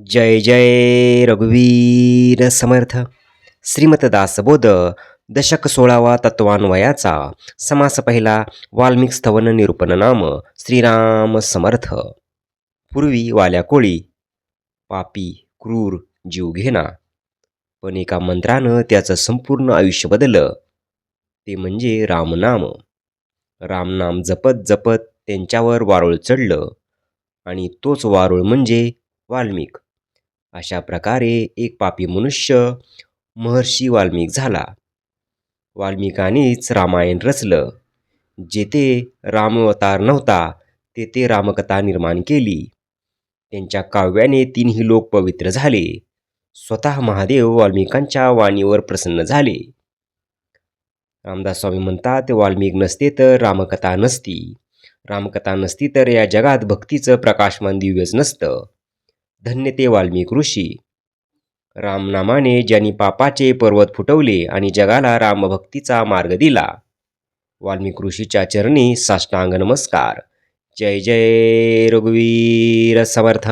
जय जय रघुवीर समर्थ. श्रीमतदासबोध दशक सोळावा तत्वान्वयाचा समास पहिला वाल्मिक स्थवन निरूपण नाम श्रीराम समर्थ. पूर्वी वाल्या कोळी पापी क्रूर जीव घेना पण एका मंत्रानं त्याचं संपूर्ण आयुष्य बदललं. ते म्हणजे रामनाम. रामनाम जपत जपत त्यांच्यावर वारुळ चढलं. आणि तोच वारुळ म्हणजे वाल्मिक. अशा प्रकारे एक पापी मनुष्य महर्षी वाल्मिक झाला. वाल्मिकानेच रामायण रचलं. जेथे रामावतार नव्हता तेथे रामकथा निर्माण केली. त्यांच्या काव्याने तीनही लोक पवित्र झाले. स्वतः महादेव वाल्मिकांच्या वाणीवर प्रसन्न झाले. रामदास स्वामी म्हणतात वाल्मिक नसते तर रामकथा नसती. रामकथा नसती तर या जगात भक्तीचं प्रकाशमान दिव्यच नसतं. धन्य ते वाल्मिक ऋषी. रामनामाने ज्यांनी पापाचे पर्वत फुटवले आणि जगाला रामभक्तीचा मार्ग दिला. वाल्मिक ऋषीच्या चरणी साष्टांग नमस्कार. जय जय रघुवीर समर्थ.